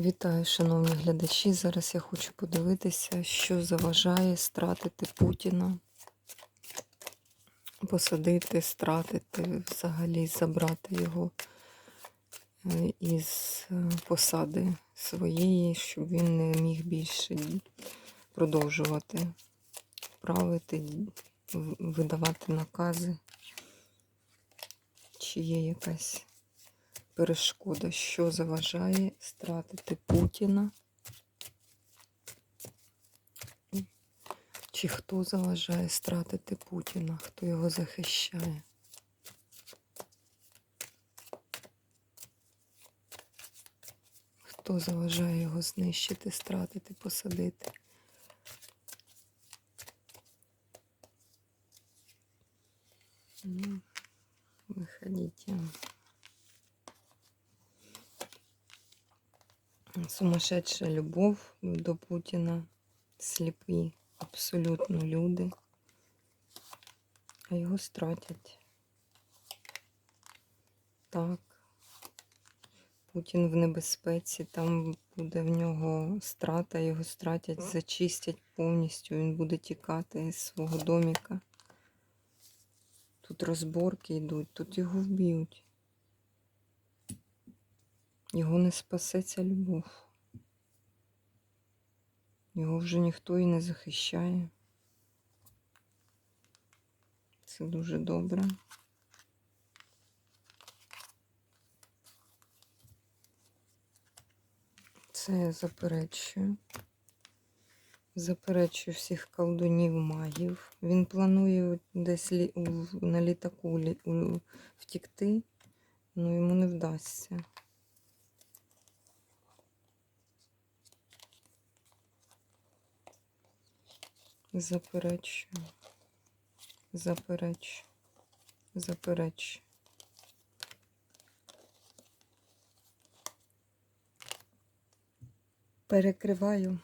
Вітаю, шановні глядачі. Зараз я хочу подивитися, що заважає стратити Путіна, посадити, стратити, взагалі забрати його е, із е, посади своєї, щоб він не міг більше продовжувати правити, видавати накази. Чи є якась перешкода, що заважає стратити Путіна? Чи хто заважає стратити Путіна, хто його захищає? Хто заважає його знищити, стратити, посадити? Выходите. Сумасшедша любов до Путіна, сліпі абсолютно люди, а його стратять. Так. Путін в небезпеці, там буде в нього страта, його стратять, зачистять повністю, він буде тікати з свого доміка. Тут розборки йдуть, тут його вб'ють. Його не спасе ця любов. Його вже ніхто і не захищає. Це дуже добре. Це я заперечую. Заперечую всіх колдунів магів. Він планує десь лі... на літаку лі... втікти, але йому не вдасться. Заперечую. Заперечую. Заперечую. Перекриваю.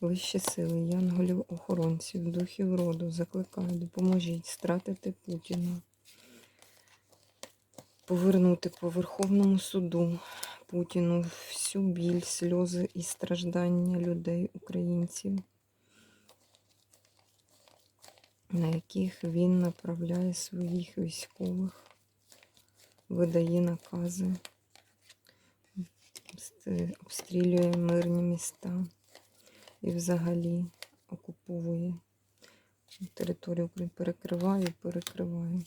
Вищі сили, янголів, охоронців, духів роду, закликаю, допоможіть стратити Путіна, повернути по Верховному суду Путіну всю біль, сльози і страждання людей, українців, на яких він направляє своїх військових, видає накази, обстрілює мирні міста і взагалі окуповує територію України. Перекриваю, перекриваю.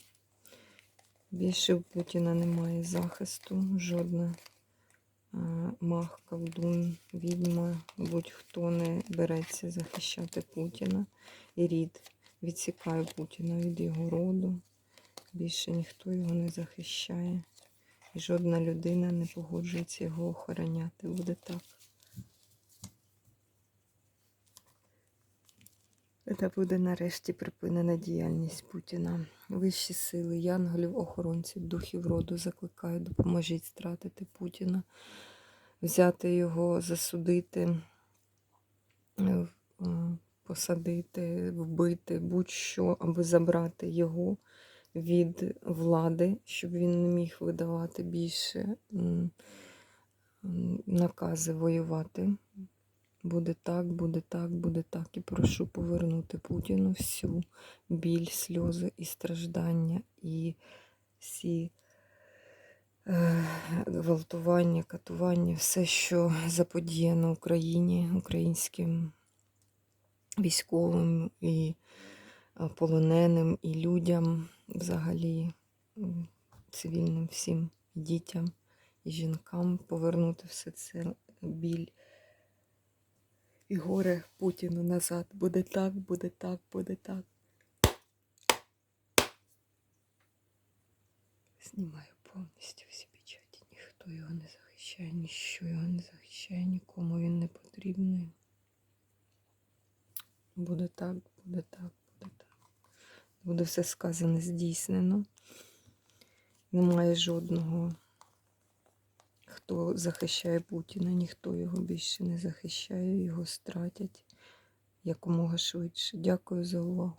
Більше в Путіна немає захисту, жодна а, маг, колдун, відьма, будь-хто не береться захищати Путіна і рід. Відсікаю Путіна від його роду. Більше ніхто його не захищає. І жодна людина не погоджується його охороняти. Буде так. Це буде нарешті припинена діяльність Путіна. Вищі сили, янголів, охоронців, духів роду закликаю, допоможіть стратити Путіна, взяти його, засудити, е, е, посадити, вбити, будь-що, аби забрати його від влади, щоб він не міг видавати більше накази воювати. Буде так, буде так, буде так. І прошу повернути Путіну всю біль, сльози і страждання, і всі е, гвалтування, катування, все, що заподіяно Україні, українським військовим і е, полоненим, і людям, взагалі цивільним всім дітям і жінкам повернути все це біль і горе Путіну назад. Буде так, буде так, буде так. Знімаю повністю всі печаті. Ніхто його не захищає, ніщо його не захищає, нікому він не потрібний. Буде так, буде так, буде так. Буде все сказане, здійснено. Немає жодного хто захищає Путіна, ніхто його більше не захищає, його стратять. якомога швидше. Дякую за увагу.